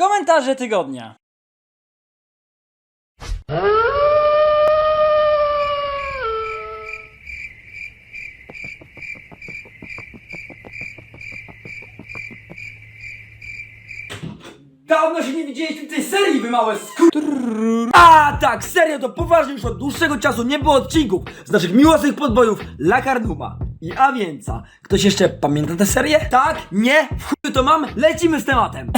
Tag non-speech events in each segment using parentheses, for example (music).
Komentarze tygodnia. Dawno się nie widzieliśmy tej serii, wy małe skur... A tak, serio, to poważnie już od dłuższego czasu nie było odcinków z naszych miłosnych podbojów La Carnuma i Awięca. Ktoś jeszcze pamięta tę serię? Tak? Nie? W chuju to mam? Lecimy z tematem.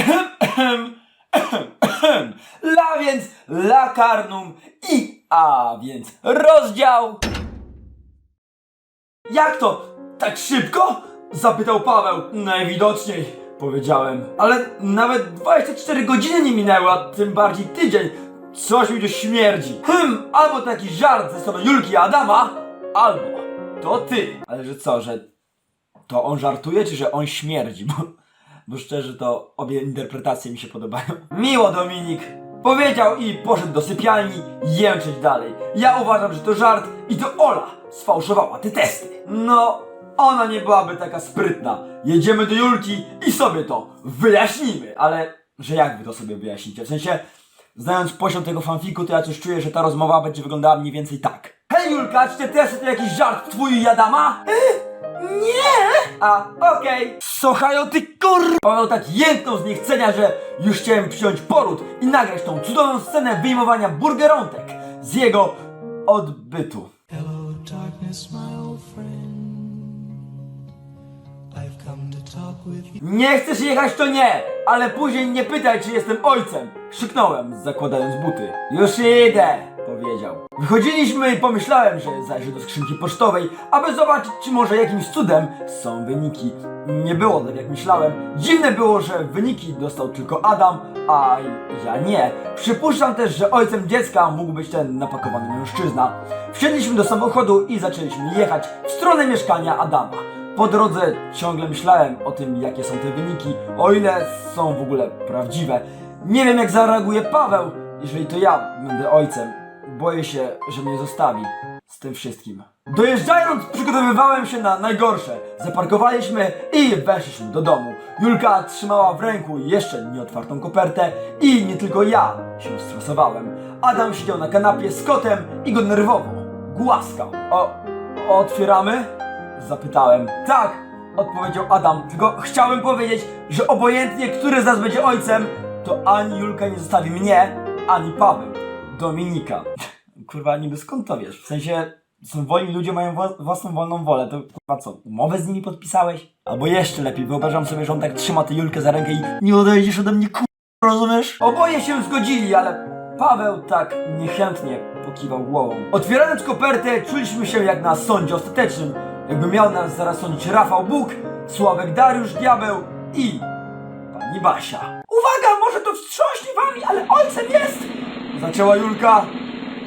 La więc, La Carnum i A więc rozdział... Jak to? Tak szybko? Zapytał Paweł. Najwidoczniej, powiedziałem. Ale nawet 24 godziny nie minęły, a tym bardziej tydzień. Coś mi tu śmierdzi. Hmm, albo taki żart ze strony Julki Adama, albo to ty. Ale że co, że to on żartuje, czy że on śmierdzi? (laughs) Bo, bo szczerze to obie interpretacje mi się podobają. Miło Dominik! Powiedział i poszedł do sypialni jęczeć dalej. Ja uważam, że to żart i to Ola sfałszowała te testy. No, ona nie byłaby taka sprytna. Jedziemy do Julki i sobie to wyjaśnimy. Ale, że jak wy to sobie wyjaśnicie? W sensie, znając poziom tego fanfiku, to ja coś czuję, że ta rozmowa będzie wyglądała mniej więcej tak. Hej Julka, czy te testy to jakiś żart twój i Adama? Nie! A, okej. Słuchają ty kur... Paweł tak jęknął z niechcenia, że już chciałem przyjąć poród i nagrać tą cudowną scenę wyjmowania burgerątek z jego odbytu. Hello, darkness, my old friend. Nie chcesz jechać to nie, ale później nie pytaj czy jestem ojcem. Krzyknąłem, zakładając buty. Już idę, powiedział. Wychodziliśmy i pomyślałem, że zajrzę do skrzynki pocztowej, aby zobaczyć czy może jakimś cudem są wyniki. Nie było tak jak myślałem. Dziwne było, że wyniki dostał tylko Adam, a ja nie. Przypuszczam też, że ojcem dziecka mógł być ten napakowany mężczyzna. Wsiedliśmy do samochodu i zaczęliśmy jechać w stronę mieszkania Adama. Po drodze ciągle myślałem o tym, jakie są te wyniki, o ile są w ogóle prawdziwe. Nie wiem, jak zareaguje Paweł, jeżeli to ja będę ojcem. Boję się, że mnie zostawi z tym wszystkim. Dojeżdżając, przygotowywałem się na najgorsze. Zaparkowaliśmy i weszliśmy do domu. Julka trzymała w ręku jeszcze nieotwartą kopertę i nie tylko ja się stresowałem. Adam siedział na kanapie z kotem i go nerwowo głaskał. O, otwieramy? Zapytałem. Tak, odpowiedział Adam, tylko chciałem powiedzieć, że obojętnie, który z nas będzie ojcem, to ani Julka nie zostawi mnie, ani Paweł. Dominika. (laughs) Kurwa, niby skąd to wiesz? W sensie, są wolni ludzie, mają wła- własną wolną wolę, to kurwa co, umowę z nimi podpisałeś? Albo jeszcze lepiej, wyobrażam sobie, że on tak trzyma tę Julkę za rękę i nie odejdziesz ode mnie, kurwa, rozumiesz? Oboje się zgodzili, ale Paweł tak niechętnie pokiwał głową. Otwierając kopertę, czuliśmy się jak na sądzie ostatecznym, jakby miał nas zaraz sądzić Rafał Bóg, Sławek Dariusz Diabeł i pani Basia. Uwaga, może to wstrząśnie wami, ale ojcem jest! Zaczęła Julka.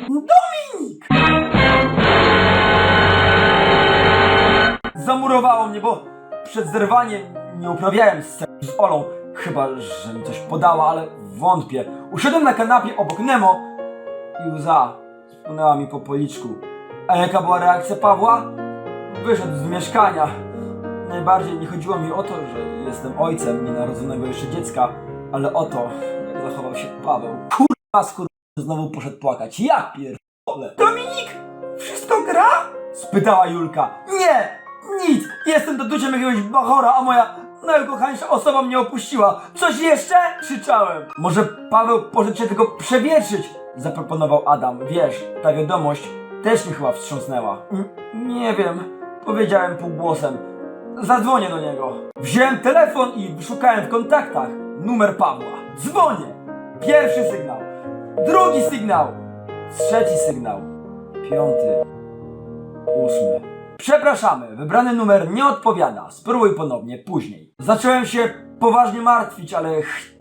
Dominik! Zamurowało mnie, bo przed zerwaniem nie uprawiałem scen z Olą, chyba że mi coś podała, ale wątpię. Usiadłem na kanapie obok Nemo i łza spłynęła mi po policzku. A jaka była reakcja Pawła? Wyszedł z mieszkania. Najbardziej nie chodziło mi o to, że jestem ojcem nienarodzonego jeszcze dziecka, ale o to, jak zachował się Paweł. Kurwa, skur... znowu poszedł płakać. Ja pierdolę. Dominik, wszystko gra? Spytała Julka. Nie, nic. Jestem dotuciem jakiegoś bachora, a moja najukochańsza osoba mnie opuściła. Coś jeszcze? Krzyczałem. Może Paweł poszedł się tylko przewietrzyć? Zaproponował Adam. Wiesz, ta wiadomość też mnie chyba wstrząsnęła. "Mm, Nie wiem, powiedziałem półgłosem. Zadzwonię do niego. Wziąłem telefon i wyszukałem w kontaktach numer Pawła. Dzwonię. Pierwszy sygnał. Drugi sygnał. Trzeci sygnał. Piąty. Ósmy. Przepraszamy, wybrany numer nie odpowiada. Spróbuj ponownie, później. Zacząłem się poważnie martwić, ale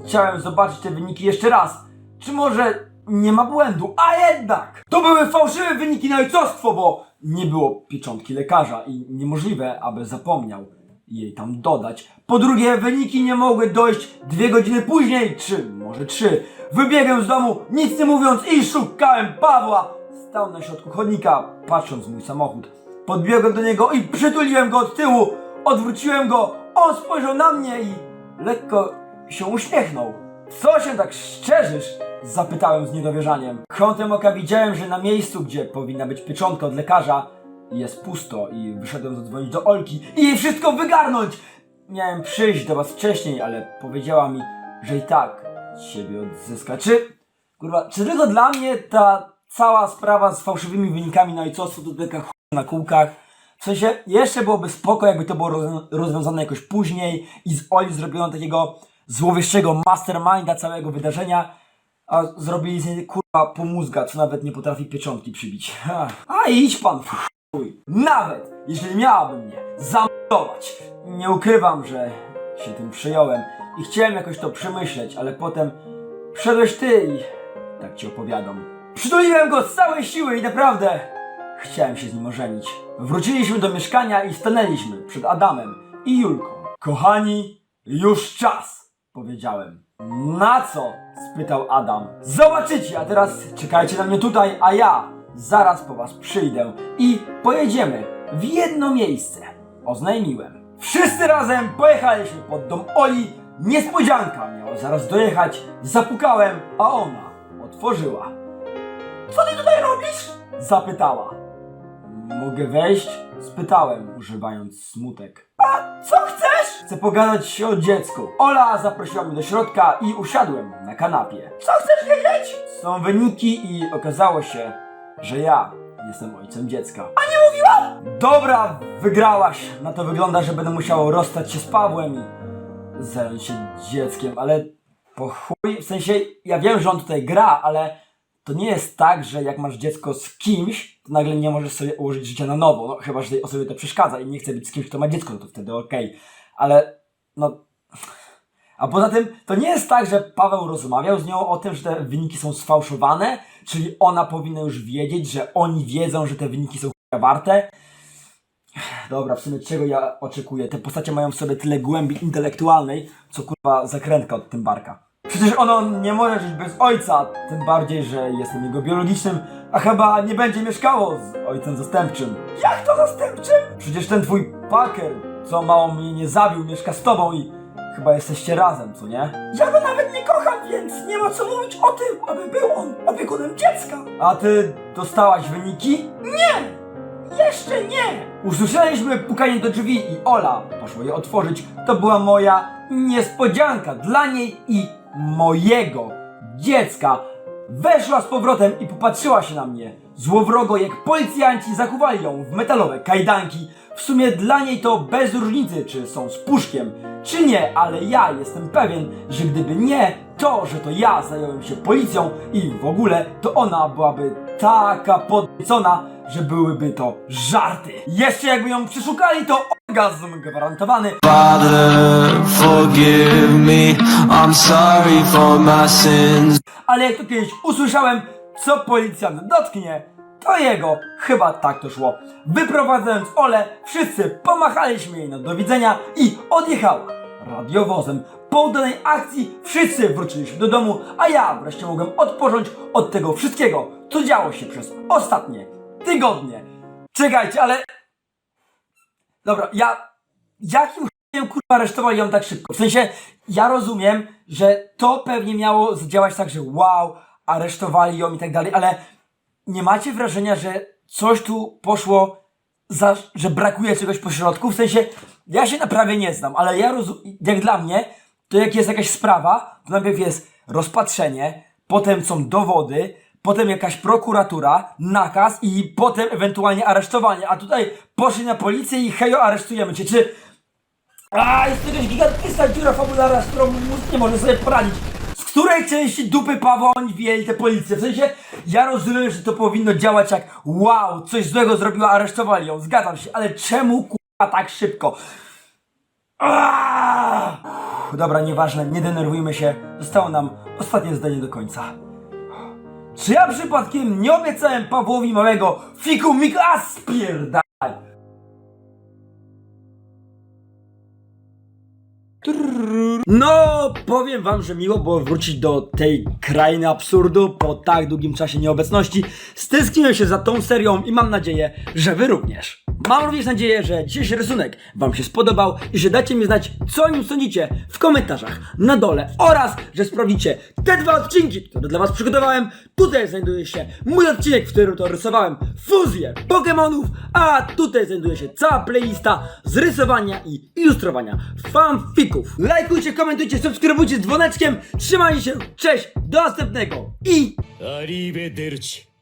chciałem zobaczyć te wyniki jeszcze raz. Czy może nie ma błędu? A jednak! To były fałszywe wyniki na ojcostwo, bo nie było pieczątki lekarza i niemożliwe, aby zapomniał jej tam dodać. Po drugie, wyniki nie mogły dojść dwie godziny później, czy może trzy. Wybiegłem z domu, nic nie mówiąc i szukałem Pawła. Stał na środku chodnika, patrząc w mój samochód. Podbiegłem do niego i przytuliłem go od tyłu. Odwróciłem go, on spojrzał na mnie i lekko się uśmiechnął. Co się tak szczerzysz? Zapytałem z niedowierzaniem. Kątem oka widziałem, że na miejscu, gdzie powinna być pieczątka od lekarza, jest pusto i wyszedłem zadzwonić do Olki i jej wszystko wygarnąć! Miałem przyjść do was wcześniej, ale powiedziała mi, że i tak ciebie odzyska. Czy, kurwa, czy tylko dla mnie ta cała sprawa z fałszywymi wynikami na ojcostwo to taka ch... na kółkach? W sensie, jeszcze byłoby spoko, jakby to było roz- rozwiązane jakoś później i z Oli zrobiono takiego złowieszczego masterminda całego wydarzenia, a zrobili z niej kurwa pomózga, co nawet nie potrafi pieczątki przybić. Ha. A idź pan chuj. Nawet jeśli miałaby mnie zamordować. Nie ukrywam, że się tym przyjąłem i chciałem jakoś to przemyśleć, ale potem przyszedłeś ty i tak ci opowiadam. Przytuliłem go z całej siły i naprawdę chciałem się z nim ożenić. Wróciliśmy do mieszkania i stanęliśmy przed Adamem i Julką. Kochani, już czas, powiedziałem. Na co? spytał Adam. Zobaczycie, a teraz czekajcie na mnie tutaj, a ja zaraz po was przyjdę i pojedziemy w jedno miejsce. Oznajmiłem. Wszyscy razem pojechaliśmy pod dom Oli. Niespodzianka miała zaraz dojechać. Zapukałem, a ona otworzyła. Co ty tutaj robisz? Zapytała. Mogę wejść? Spytałem, używając smutek. A co chcesz? Chcę pogadać o dziecku. Ola zaprosiła mnie do środka i usiadłem na kanapie. Co chcesz wiedzieć? Są wyniki i okazało się, że ja jestem ojcem dziecka. A nie mówiłam? Dobra, wygrałaś. Na to wygląda, że będę musiał rozstać się z Pawłem i zająć się dzieckiem, ale po chuj, w sensie ja wiem, że on tutaj gra, ale to nie jest tak, że jak masz dziecko z kimś, to nagle nie możesz sobie ułożyć życia na nowo, no chyba, że tej osobie to przeszkadza i nie chce być z kimś, kto ma dziecko, no to wtedy okej, ale no... A poza tym, to nie jest tak, że Paweł rozmawiał z nią o tym, że te wyniki są sfałszowane, czyli ona powinna już wiedzieć, że oni wiedzą, że te wyniki są warte. Dobra, w sumie czego ja oczekuję? Te postacie mają w sobie tyle głębi intelektualnej, co kurwa zakrętka od tym barka. Przecież ono nie może żyć bez ojca, tym bardziej, że jestem jego biologicznym, a chyba nie będzie mieszkało z ojcem zastępczym. Jak to zastępczym? Przecież ten twój Packer, co mało mnie nie zabił, mieszka z tobą i chyba jesteście razem, co nie? Ja go nawet nie kocham, więc nie ma co mówić o tym, aby był on opiekunem dziecka. A ty dostałaś wyniki? Nie! Jeszcze nie! Usłyszeliśmy pukanie do drzwi i Ola poszła je otworzyć. To była moja niespodzianka dla niej i mojego dziecka. Weszła z powrotem i popatrzyła się na mnie. Złowrogo jak policjanci zakuwali ją w metalowe kajdanki. W sumie dla niej to bez różnicy, czy są z puszkiem, czy nie, ale ja jestem pewien, że gdyby nie to, że to ja zająłem się policją i w ogóle, to ona byłaby taka podniecona, że byłyby to żarty. Jeszcze jakby ją przeszukali, to orgazm gwarantowany. Father, forgive me. I'm sorry for my sins. Ale jak to kiedyś usłyszałem, co policjant dotknie, to jego. Chyba tak to szło. Wyprowadzając Ole, wszyscy pomachaliśmy jej na do widzenia i odjechała radiowozem. Po udanej akcji wszyscy wróciliśmy do domu, a ja wreszcie mogłem odpocząć od tego wszystkiego, co działo się przez ostatnie tygodnie. Czekajcie, ale... Dobra, ja... Jakim chujem kurwa aresztowali ją tak szybko? W sensie, ja rozumiem, że to pewnie miało zadziałać tak, że wow, aresztowali ją i tak dalej, ale nie macie wrażenia, że coś tu poszło, za, że brakuje czegoś po środku? W sensie, ja się naprawdę nie znam, ale ja rozumiem, jak dla mnie, to jak jest jakaś sprawa, to najpierw jest rozpatrzenie, potem są dowody, potem jakaś prokuratura, nakaz i potem ewentualnie aresztowanie, a tutaj poszli na policję i hejo, aresztujemy cię, czy... A, jest jakaś gigantyczna dziura fabularna, z którą mózg nie może sobie poradzić. Z której części dupy Pawła oni wzięli te policję? W sensie, ja rozumiem, że to powinno działać jak wow, coś złego zrobiła, aresztowali ją, zgadzam się, ale czemu kurwa tak szybko? Aaaa! Dobra, nieważne, nie denerwujmy się. Zostało nam ostatnie zdanie do końca. Czy ja przypadkiem nie obiecałem Pawłowi małego fiku miku, a spierdaj! No, powiem wam, że miło było wrócić do tej krainy absurdu po tak długim czasie nieobecności. Stęskniłem się za tą serią i mam nadzieję, że wy również. Mam również nadzieję, że dzisiejszy rysunek Wam się spodobał i że dacie mi znać, co o nim sądzicie w komentarzach na dole oraz, że sprawdzicie te dwa odcinki, które dla Was przygotowałem. Tutaj znajduje się mój odcinek, w którym to rysowałem fuzję Pokémonów, a tutaj znajduje się cała playlista z rysowania i ilustrowania fanfików. Lajkujcie, komentujcie, subskrybujcie z dzwoneczkiem. Trzymajcie się, cześć, do następnego i... Arrivederci.